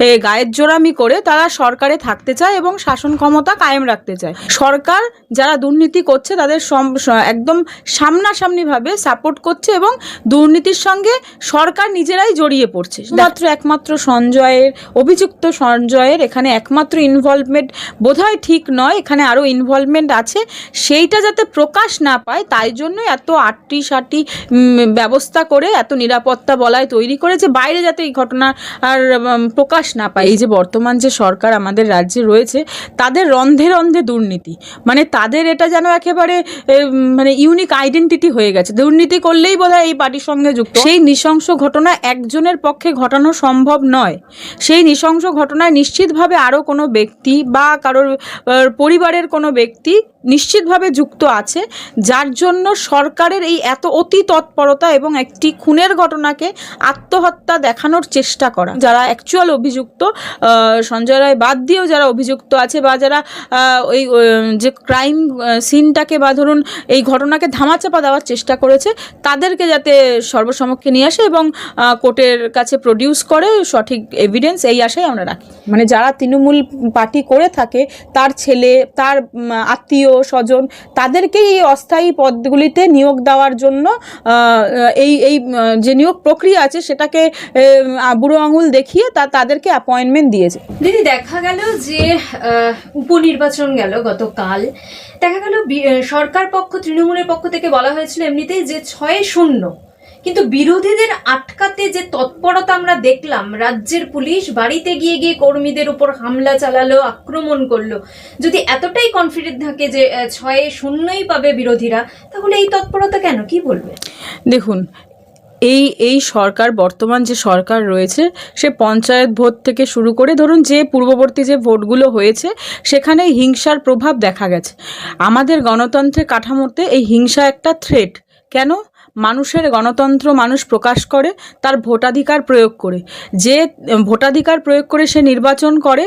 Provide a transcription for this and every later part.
এ, গায়ের জোরামি করে তারা সরকারে থাকতে চায় এবং শাসন ক্ষমতা কায়েম রাখতে চায়। সরকার যারা দুর্নীতি করছে তাদের একদম সামনাসামনিভাবে সাপোর্ট করছে এবং দুর্নীতির সঙ্গে সরকার নিজেরাই জড়িয়ে পড়ছে। মাত্র একমাত্র সঞ্জয়ের অভিযুক্ত সঞ্জয়ের এখানে একমাত্র ইনভলভমেন্ট বোধহয় ঠিক নয় এখানে আরও ইনভলভমেন্ট আছে। সেইটা যাতে প্রকাশ না পায় তাই জন্য এত আটটি সাতটি ব্যবস্থা করে এত নিরাপত্তা বলায় তৈরি করে যে বাইরে যাতে এই ঘটনা আর উম, প্রকাশ না পায় এই যে বর্তমান যে সরকার আমাদের রাজ্যে রয়েছে, তাদের রন্ধে রন্ধে দুর্নীতি। মানে তাদের এটা যেন একেবারে মানে ইউনিক আইডেন্টিটি হয়ে গেছে। দুর্নীতি করলেই বোধহয় এই পার্টির সঙ্গে যুক্ত। সেই নৃশংস ঘটনা একজনের পক্ষে ঘটানো সম্ভব নয়। সেই নৃশংস ঘটনায় নিশ্চিতভাবে আরও কোনো ব্যক্তি বা কারোর পরিবারের কোনো ব্যক্তি নিশ্চিতভাবে যুক্ত আছে যার জন্য সরকারের এই এত অতি তৎপরতা এবং একটি খুনের ঘটনাকে আত্মহত্যা দেখানোর চেষ্টা করা। যারা অ্যাকচুয়াল অভিযুক্ত সঞ্জয় রায় বাদ দিয়েও যারা অভিযুক্ত আছে বা যারা ওই যে ক্রাইম সিনটাকে বা ধরুন এই ঘটনাকে ধামাচাপা দেওয়ার চেষ্টা করেছে তাদেরকে যাতে সর্বসমক্ষে নিয়ে আসে এবং কোর্টের কাছে প্রডিউস করে সঠিক এভিডেন্স এই আশায় আমরা রাখি। মানে যারা তৃণমূল পার্টি করে থাকে তার ছেলে তার উম, আত্মীয় স্বজন তাদেরকেই এই অস্থায়ী পদগুলিতে নিয়োগ দেওয়ার জন্য এই এই যে নিয়োগ প্রক্রিয়া আছে সেটাকে বুড়ো আঙুল দেখিয়ে তা, তাদেরকে অ্যাপয়েন্টমেন্ট দিয়েছে। দিদি, দেখা গেল যে উপনির্বাচন গেল গতকাল। দেখা গেল সরকার পক্ষ, তৃণমূলের পক্ষ থেকে বলা হয়েছিল এমনিতেই যে ছয় শূন্য কিন্তু বিরোধীদের আটকাতে যে তৎপরতা আমরা দেখলাম, রাজ্যের পুলিশ বাড়িতে গিয়ে গিয়ে কর্মীদের উপর হামলা চালালো, আক্রমণ করল। যদি এতটাই কনফিডেন্ট থাকে যে ছয়ে শূন্যই পাবে বিরোধীরা, তাহলে এই তৎপরতা কেন? কি বলবে? দেখুন, এই এই সরকার, বর্তমান যে সরকার রয়েছে, সে পঞ্চায়েত ভোট থেকে শুরু করে, ধরুন যে পূর্ববর্তী যে ভোটগুলো হয়েছে, সেখানে হিংসার প্রভাব দেখা গেছে। আমাদের গণতন্ত্রের কাঠামোতে এই হিংসা একটা থ্রেট কেন? মানুষের গণতন্ত্র মানুষ প্রকাশ করে, তার ভোটাধিকার প্রয়োগ করে। যে ভোটাধিকার প্রয়োগ করে সে নির্বাচন করে,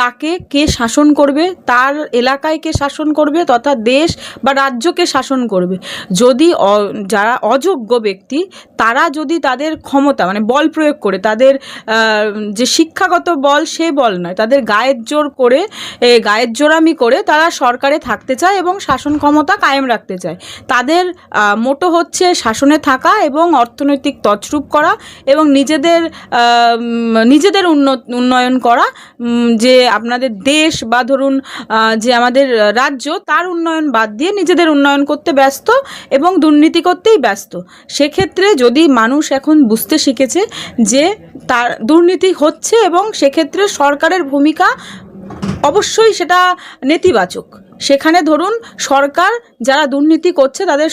তাকে কে শাসন করবে, তার এলাকায় কে শাসন করবে তথা দেশ বা রাজ্যকে শাসন করবে। যদি যারা অযোগ্য ব্যক্তি, তারা যদি তাদের ক্ষমতা মানে বল প্রয়োগ করে, তাদের যে শিক্ষাগত বল সে বল নয়, তাদের গায়ের জোর করে গায়ের জোরামি করে তারা সরকারে থাকতে চায় এবং শাসন ক্ষমতা কায়েম রাখতে চায়। তাদের মোটো হচ্ছে শাসনে থাকা এবং অর্থনৈতিক তছরূপ করা এবং নিজেদের নিজেদের উন্নয়ন করা যে আপনাদের দেশ বা ধরুন যে আমাদের রাজ্য, তার উন্নয়ন বাদ দিয়ে নিজেদের উন্নয়ন করতে ব্যস্ত এবং দুর্নীতি করতেই ব্যস্ত। সেক্ষেত্রে যদি মানুষ এখন বুঝতে শিখেছে যে তার দুর্নীতি হচ্ছে এবং সেক্ষেত্রে সরকারের ভূমিকা অবশ্যই সেটা নেতিবাচক। সেখানে ধরুন সরকার যারা দুর্নীতি করছে তাদের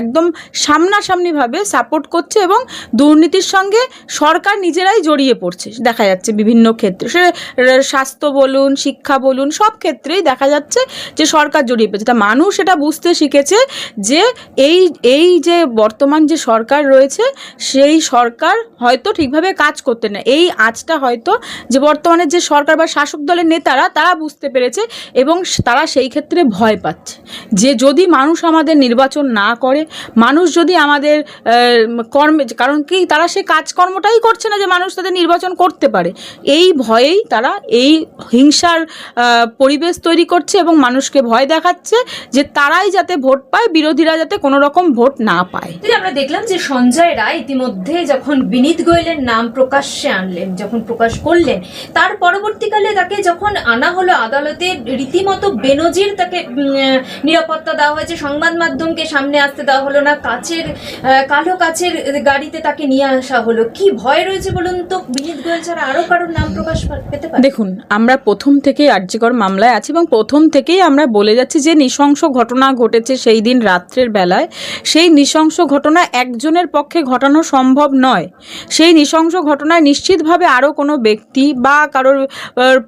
একদম সামনাসামনিভাবে সাপোর্ট করছে এবং দুর্নীতির সঙ্গে সরকার নিজেরাই জড়িয়ে পড়ছে। দেখা যাচ্ছে বিভিন্ন ক্ষেত্রে। সে স্বাস্থ্য বলুন, শিক্ষা বলুন, সব ক্ষেত্রেই দেখা যাচ্ছে যে সরকার জড়িয়ে পড়ছে। তা মানুষ এটা বুঝতে শিখেছে যে এই এই যে বর্তমান যে সরকার রয়েছে, সেই সরকার হয়তো ঠিকভাবে কাজ করতে না এই আজটা হয়তো যে বর্তমানে যে সরকার বা শাসক দলের নেতারা, তারা বুঝতে পেরেছে এবং তারা সেই ক্ষেত্রে ভয় পাচ্ছে। যে যদি মানুষ আমাদের নির্বাচন না করে, মানুষ যদি আমাদের কর্মে, কারণ কি তারা সে কাজকর্মটাই করছে না যে মানুষ তাদের নির্বাচন করতে পারে। এই ভয়েই তারা এই হিংসার পরিবেশ তৈরি করছে এবং মানুষকে ভয় দেখাচ্ছে যে তারাই যাতে ভোট পায়, বিরোধীরা যাতে কোনো রকম ভোট না পায়। আমরা দেখলাম যে সঞ্জয় রায় ইতিমধ্যে যখন বিনীত গোয়েলের নাম প্রকাশ্যে আনলেন, যখন প্রকাশ করলেন, তার পরবর্তীকালে তাকে যখন আনা হলো আদালতে, রীতিমতো বেনজির তাকে নিরাপত্তা দেওয়া হয়েছে। সংবাদ মাধ্যমকে সামনে আসতে দেওয়া হলো না। আহ, কালো কাচের গাড়িতে তাকে নিয়ে আসা হলো। কি ভয় রয়েছে বলুন তো? বিনীত গোয়েল ছাড়া আরও কারোর নাম প্রকাশ পেতে পারে? দেখুন আমরা প্রথম থেকেই আর্যিকর মামলায় আছি এবং প্রথম থেকেই আমরা বলে যাচ্ছি যে নৃশংস ঘটনা ঘটেছে সেই দিন রাত্রের বেলায়। সেই নৃশংস ঘটনা একজনের পক্ষে ঘটানো সম্ভব নয়। সেই নৃশংস ঘটনায় নিশ্চিতভাবে আরও কোনো ব্যক্তি বা কারোর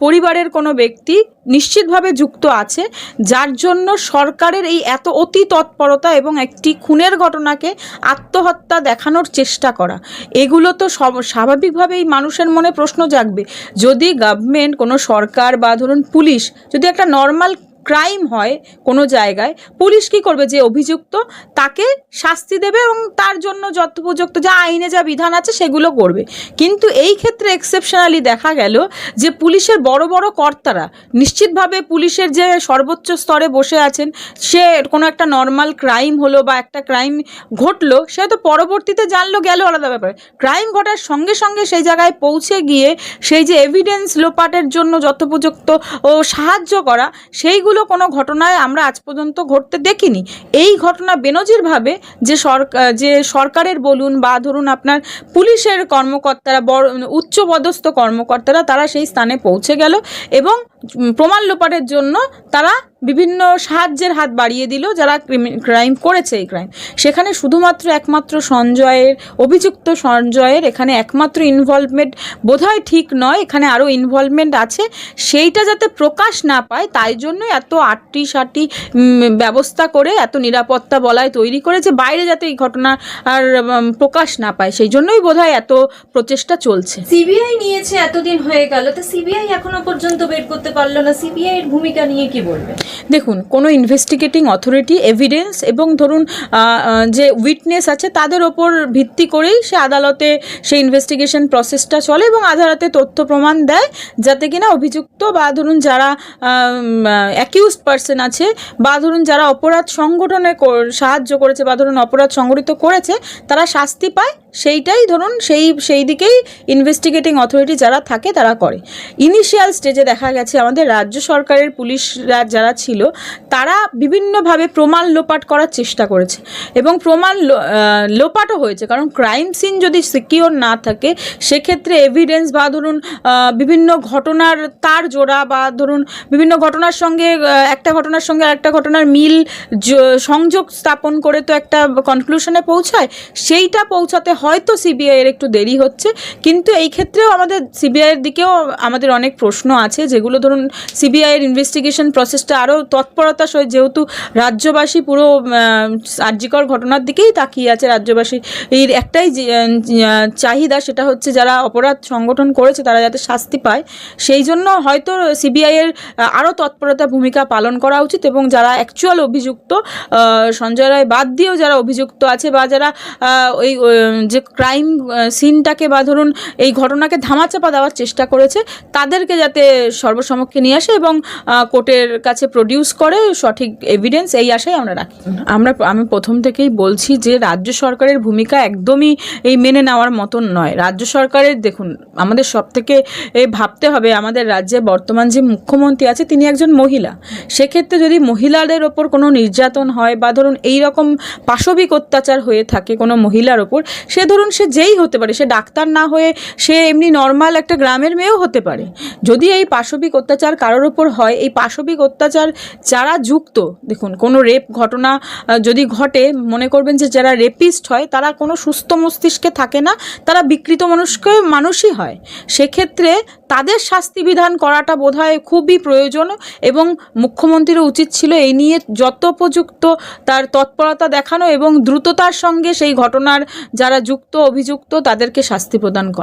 পরিবারের কোনো ব্যক্তি নিশ্চিতভাবে যুক্ত আছে, যার জন্য সরকারের এই এত অতি তৎপরতা এবং একটি খুনের ঘটনাকে আত্মহত্যা দেখানোর চেষ্টা করা। এগুলো তো সব, স্বাভাবিকভাবেই মানুষের মনে প্রশ্ন জাগবে। যদি গভর্নমেন্ট কোনো সরকার বা ধরুন পুলিশ যদি একটা নর্মাল ক্রাইম হয় কোনো জায়গায়, পুলিশ কি করবে যে অভিযুক্ত? তাকে শাস্তি দেবে এবং তার জন্য যথোপযুক্ত যা আইনে যা বিধান আছে সেগুলো করবে। কিন্তু এই ক্ষেত্রে এক্সেপশনালি দেখা গেল যে পুলিশের বড় বড় কর্তারা নিশ্চিতভাবে পুলিশের যে সর্বোচ্চ স্তরে বসে আছেন, সে কোনো একটা নর্মাল ক্রাইম হলো বা একটা ক্রাইম ঘটলো, সে তো পরবর্তীতে জানলো, গেল, আলাদা ব্যাপারে। ক্রাইম ঘটার সঙ্গে সঙ্গে সেই জায়গায় পৌঁছে গিয়ে সেই যে এভিডেন্স লোপাটের জন্য যথোপযুক্ত ও সাহায্য করা, সেইগুলো কোনো ঘটনায় আমরা আজ পর্যন্ত ঘটতে দেখিনি। এই ঘটনা বেনজিরভাবে যে সরকার যে সরকারের বলুন বা ধরুন আপনার পুলিশের কর্মকর্তারা, বড়, উচ্চপদস্থ কর্মকর্তারা, তারা সেই স্থানে পৌঁছে গেল এবং প্রমাণ লোপাটের জন্য তারা বিভিন্ন সাহায্যের হাত বাড়িয়ে দিল যারা ক্রাইম করেছে এই ক্রাইম। সেখানে শুধুমাত্র একমাত্র সঞ্জয়ের, অভিযুক্ত সঞ্জয়ের এখানে একমাত্র ইনভলভমেন্ট বোধহয় ঠিক নয়, এখানে আরও ইনভলভমেন্ট আছে। সেইটা যাতে প্রকাশ না পায়, তাই জন্য এত আটটি সাটটি ব্যবস্থা করে এত নিরাপত্তা বলায় তৈরি করেছে, বাইরে যাতে এই ঘটনা আর প্রকাশ না পায়। সেই জন্যই বোধহয় এত প্রচেষ্টা চলছে। সিবিআই নিয়েছে এতদিন হয়ে গেল, তো সিবিআই এখনও পর্যন্ত বের করতে পারল না সিবিআই এর ভূমিকা নিয়ে কি বলবে? দেখুন, কোনো ইনভেস্টিগেটিং অথরিটি এভিডেন্স এবং ধরুন যে উইটনেস আছে, তাদের ওপর ভিত্তি করেই সে আদালতে সেই ইনভেস্টিগেশন প্রসেসটা চলে এবং আদালতে তথ্য প্রমাণ দেয়, যাতে কিনা অভিযুক্ত বা ধরুন যারা অ্যাকিউজড পার্সন আছে বা ধরুন যারা অপরাধ সংগঠনে সাহায্য করেছে বা ধরুন অপরাধ সংগঠিত করেছে, তারা শাস্তি পায় সেইটাই ধরুন, সেই সেই দিকেই ইনভেস্টিগেটিং অথরিটি যারা থাকে তারা করে। ইনিশিয়াল স্টেজে দেখা গেছে আমাদের রাজ্য সরকারের পুলিশরা যারা ছিল, তারা বিভিন্নভাবে প্রমাণ লোপাট করার চেষ্টা করেছে। এবং প্রমাণ লোপাটও হয়েছে, কারণ ক্রাইম সিন যদি সিকিওর না থাকে, সেক্ষেত্রে এভিডেন্স বা ধরুন বিভিন্ন ঘটনার তার জোড়া বা ধরুন, বিভিন্ন ঘটনার সঙ্গে একটা ঘটনার সঙ্গে আরেকটা ঘটনার মিল সংযোগ স্থাপন করে তো একটা কনক্লুশনে পৌঁছায়, সেইটা পৌঁছাতে হয়তো সিবিআই এর একটু দেরি হচ্ছে, কিন্তু এই ক্ষেত্রেও আমাদের সিবিআই এর দিকেও আমাদের অনেক প্রশ্ন আছে, যেগুলো ধরুন সিবিআই এর ইনভেস্টিগেশন প্রসেসটা আরও তৎপরতা সহ যেহেতু রাজ্যবাসী পুরো আর্যিকর ঘটনার দিকেই তাকিয়ে আছে রাজ্যবাসী। এর একটাই চাহিদা সেটা হচ্ছে যারা অপরাধ সংগঠন করেছে তারা যাতে শাস্তি পায়, সেই জন্য হয়তো সিবিআই এর আরও তৎপরতা ভূমিকা পালন করা উচিত এবং যারা অ্যাকচুয়াল অভিযুক্ত সঞ্জয় রায় বাদ দিয়েও যারা অভিযুক্ত আছে বা যারা ওই যে ক্রাইম সিনটাকে বা ধরুন এই ঘটনাকে ধামাচাপা দেওয়ার চেষ্টা করেছে, তাদেরকে যাতে সর্বসমক্ষে নিয়ে আসে এবং কোর্টের কাছে প্রডিউস করে সঠিক এভিডেন্স এই আশাই আমরা রাখি। আমরা আমি প্রথম থেকেই বলছি যে রাজ্য সরকারের ভূমিকা একদমই এই মেনে নেওয়ার মতন নয়। রাজ্য সরকারের, দেখুন, আমাদের সব থেকে ভাবতে হবে, আমাদের রাজ্যে বর্তমান যে মুখ্যমন্ত্রী আছে, তিনি একজন মহিলা। সেক্ষেত্রে যদি মহিলাদের ওপর কোনো নির্যাতন হয় বা ধরুন এই রকম পাশবিক অত্যাচার হয়ে থাকে কোনো মহিলার ওপর, সে ধরুন সে যেই হতে পারে, সে ডাক্তার না হয়ে সে এমনি নর্মাল একটা গ্রামের মেয়েও হতে পারে। যদি এই পাশবিক অত্যাচার কারোর ওপর হয়, এই পাশবিক অত্যাচার যারা যুক্ত, দেখুন, কোনো রেপ ঘটনা যদি ঘটে, মনে করবেন যে যারা রেপিস্ট হয়, তারা কোনো সুস্থ মস্তিষ্কে থাকে না, তারা বিকৃত মানুষকে মানুষই হয়। সেক্ষেত্রে তাদের শাস্তি বিধান করাটা বোধহয় খুবই প্রয়োজন এবং মুখ্যমন্ত্রীরও উচিত ছিল এই নিয়ে যথোপযুক্ত তার তৎপরতা দেখানো এবং দ্রুততার সঙ্গে সেই ঘটনার যারা যুক্ত অভিযুক্ত তাদেরকে শাস্তি প্রদান করা।